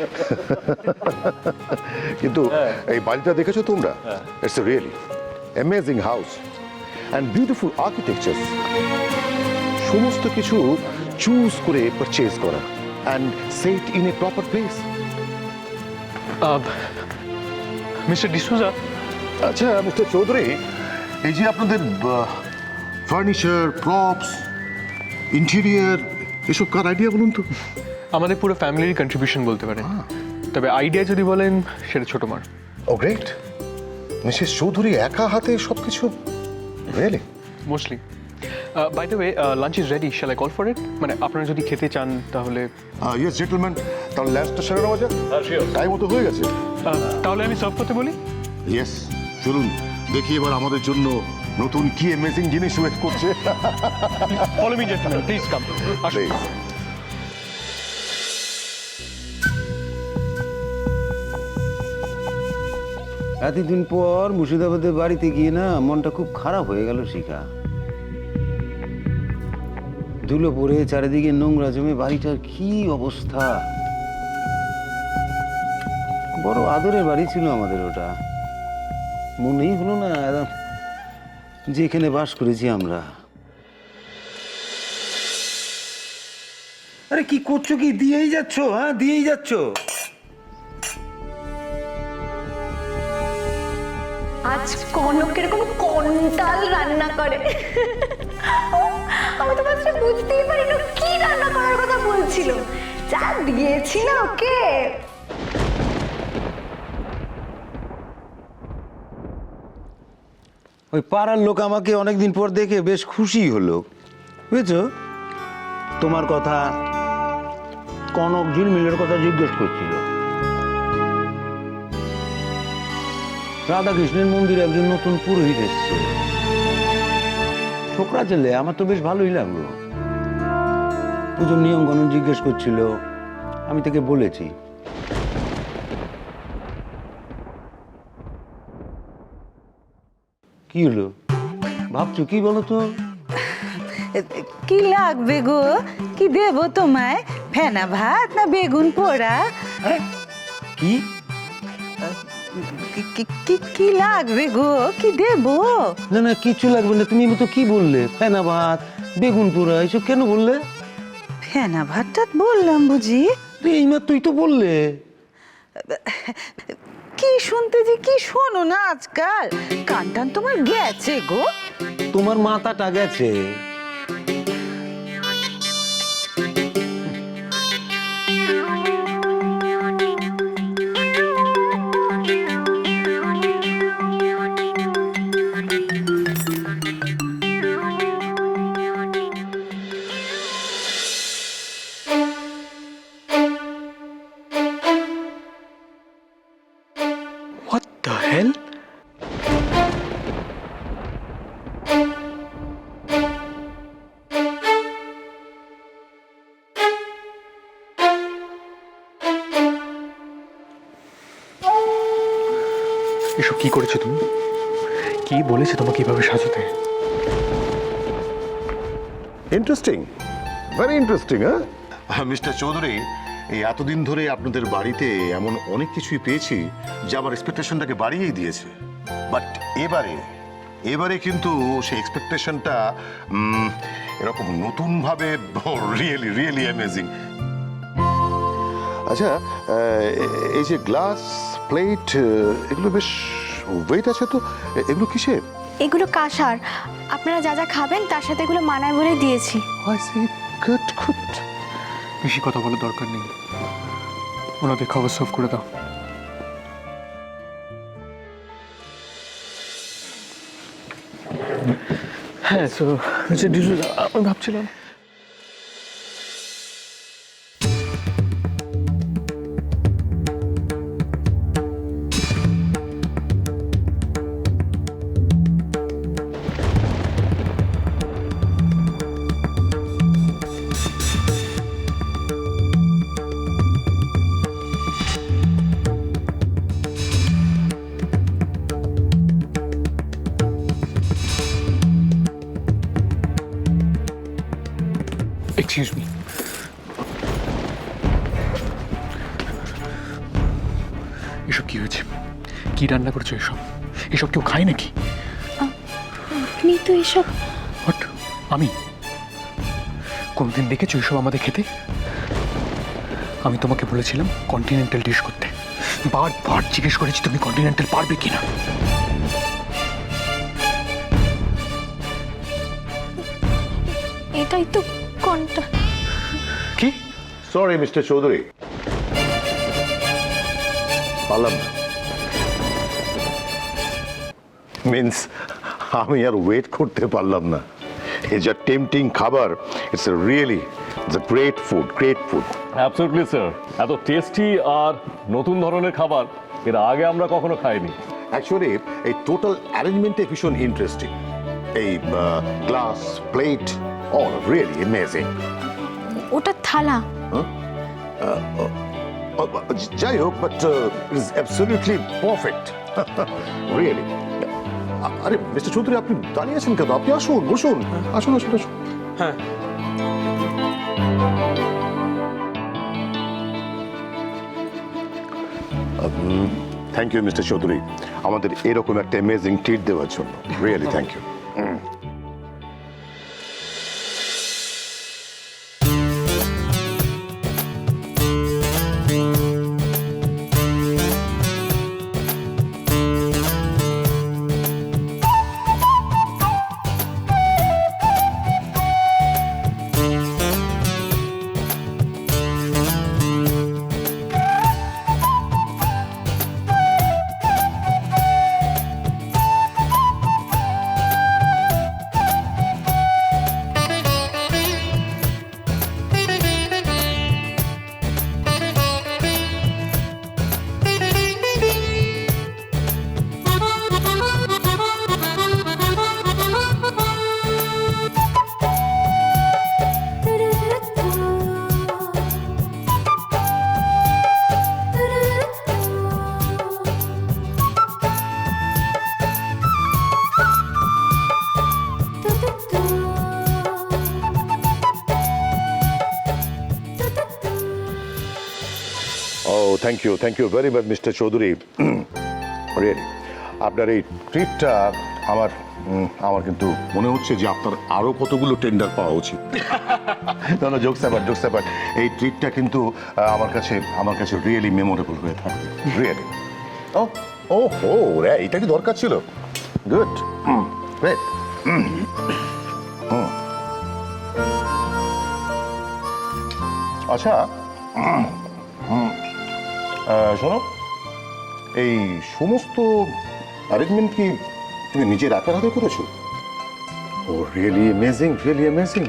কিন্তু এই বাড়িটা দেখেছ তোমরা? It's really amazing house and beautiful architecture সমস্ত কিছু চুজ করে পারচেজ করা and set in a proper place mister D'Souza? আচ্ছা মিস্টার চৌধুরী এই যে আপনাদের ফার্নিচার প্রপস ইন্টেরিয়ার এসব কার আইডিয়া বলুন তো? আমাদের পুরো ফ্যামিলির কন্ট্রিবিউশন বলতে পারেন। তবে আইডিয়া যদি বলেন সেটা ছোট মার। ও গ্রেট মিসেস চৌধুরী একা হাতে সব কিছু really mostly by the way lunch is ready shall I call for it মানে আপনারা যদি খেতে চান তাহলে ইয়েস জেন্টলম্যান তাহলে ল্যান্সটা সেরে নেওয়া যাক। টাইম তো হয়ে গেছে। তাহলে আমি সার্ভ করতে বলি? ইয়েস চলুন। দেখি এবার আমাদের জন্য নতুন কি অ্যামেজিং জিনিস ওয়েট করছে। Follow me gentleman please come আসুন এতদিন পর মুর্শিদাবাদের বাড়িতে গিয়ে না মনটা খুব খারাপ হয়ে গেল, শিখা। ধুলো পড়ে চারিদিকে নোংরা জমে বাড়িটার কি অবস্থা? বড় আদরের বাড়ি ছিল আমাদের ওটা। মনেই হলো না যে এখানে বাস করেছি আমরা। আরে কি করছ কি? দিয়েই যাচ্ছ হ্যাঁ দিয়েই যাচ্ছ। আজ কনক এরকম কন্টাল রান্না করে। আমি তো ফার্স্টে বুঝতেই পারি না কি রান্না করার কথা বলছিল। যা দিয়েছি না ওকে। ওই পাড়ার লোক আমাকে অনেকদিন পর দেখে বেশ খুশি হলো। বুঝেছ? তোমার কথা কনক ঝিলমিলের কথা জিজ্ঞেস করছিল। রাধাকৃষ্ণের মন্দিরে একজন নতুন পুরোহিত এসছে। ছোকরা ছেলে আমার তো বেশ ভালোই লাগল। পুজোর নিয়ম কানুন জিজ্ঞেস করছিল আমি তাকে বলেছি। কি হলো? ভাবছ কি বলো তো? কি লাগবে গো? কি দেব তোমায়? ফেনা ভাত না বেগুন পোড়া? কি? কি- কি- লাগবে গো? কি দেব? না না কিছু লাগবে না তুমি তো কি বললে? ফেনা ভাত বেগুন পোড়া এসব কেন বললে? ফেনা ভাতটা বললাম বুঝি। তো এই মাত্রই তো বললে। কি শুনতে যে কি শোনো না আজকাল? কান টান তোমার গেছে গো। তোমার মাথাটা গেছে। এসব কি করেছ তুমি? কি বলেছে তোমাকে কীভাবে সাজাতে? ইন্টারেস্টিং ভেরি ইন্টারেস্টিং হ্যাঁ মিস্টার চৌধুরী এই এতদিন ধরে আপনাদের বাড়িতে এমন অনেক কিছুই পেয়েছি যা আমার এক্সপেকটেশনটাকে বাড়িয়েই দিয়েছে। বাট এবারে এবারে কিন্তু সেই এক্সপেকটেশনটা এরকম নতুনভাবে রিয়েলি রিয়েলি অ্যামেজিং আচ্ছা এই যে গ্লাস প্লেট এগুলো বেশ ওয়েট আছে তো? এগুলো কিসের এগুলো কাঁসার। আপনারা যা যা খাবেন তার সাথে এগুলো মানায় বলে দিয়েছি। গুড গুড বেশি কথা বলার দরকার নেই। ওনাদের খাবার সার্ভ করে দাও। হ্যাঁ তো হচ্ছে আমি ভাবছিলাম এসব কি হয়েছে? কি রান্না করেছ এসব? এসব কেউ খায় নাকি? আপনি তো এসব আমি? কোনদিন দেখেছ এসব আমাদের খেতে? আমি তোমাকে বলেছিলাম কন্টিনেন্টাল ডিশ করতে। বারবার জিজ্ঞেস করেছি তুমি কন্টিনেন্টাল পারবে কিনা? এটাই তো কোনটা? কি? সরি মিস্টার চৌধুরী পারলাম না মিন্স আমি আর ওয়েট করতে পারলাম না। এই যা টেম্পটিং খাবার। It's really the great food great food absolutely sir এত টেস্টি আর নতুন ধরনের খাবার এর আগে আমরা কখনো খাইনি। অ্যাকচুয়ালি এই টোটাল অ্যারেঞ্জমেন্টে ভীষণ ইন্টারেস্টিং এই glass plate all really amazing ওটা থালা। যাই হোক but it is absolutely perfect really আরে মিস্টার চৌধুরী আপনি দাঁড়িয়ে আছেন কেন? আপনি আসুন বসুন। আসুন আসুন আসুন। হ্যাঁ। থ্যাংক ইউ মিস্টার চৌধুরী আমাদের এরকম একটা অ্যামেজিং ট্রিট দেওয়ার জন্য। Really thank you thank you thank you very much mister Chowdhury really আপনার এই ট্রিপটা আমার আমার কিন্তু মনে হচ্ছে যে আপনার আরও কতগুলো টেন্ডার পাওয়া উচিত। না না জোকস ব্যাপার জোকস ব্যাপার এই ট্রিপটা কিন্তু আমার কাছে আমার কাছে রিয়েলি মেমোরেবল হয়ে থাকবে রিয়েলি ও ও ও রে এটা কি দরকার ছিল? গুড গ্রেট আচ্ছা আহ, শোনো এই সমস্ত অ্যারেঞ্জমেন্ট কি তুমি নিজের একার হাতে করেছ? ও really amazing really amazing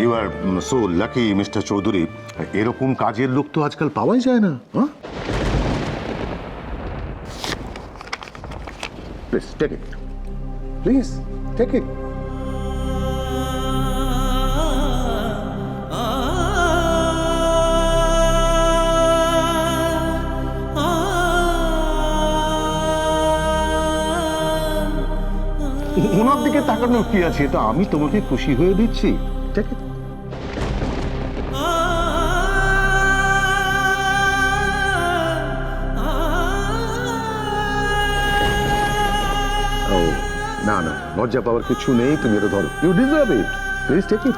you are so lucky mister Chowdhury এরকম কাজের লোক তো আজকাল পাওয়াই যায় না হ্যাঁ? Please take it please take it ওনার দিকে তাকানোর কি আছে? এটা আমি তোমাকে খুশি হয়ে দিচ্ছি। ঠিক আছে। ও না না লজ্জা পাওয়ার কিছু নেই তুমি এটা ধরো। You deserve it please take it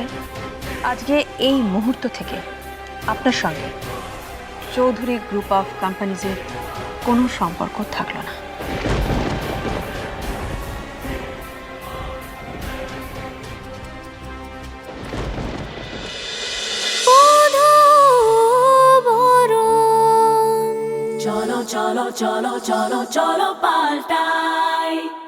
চাই আজকে এই মুহূর্ত থেকে আপনার সঙ্গে চৌধুরী গ্রুপ অফ কোম্পানিজের কোনো সম্পর্ক থাকল না। চলো চলো চলো চলো, পাল্টাই।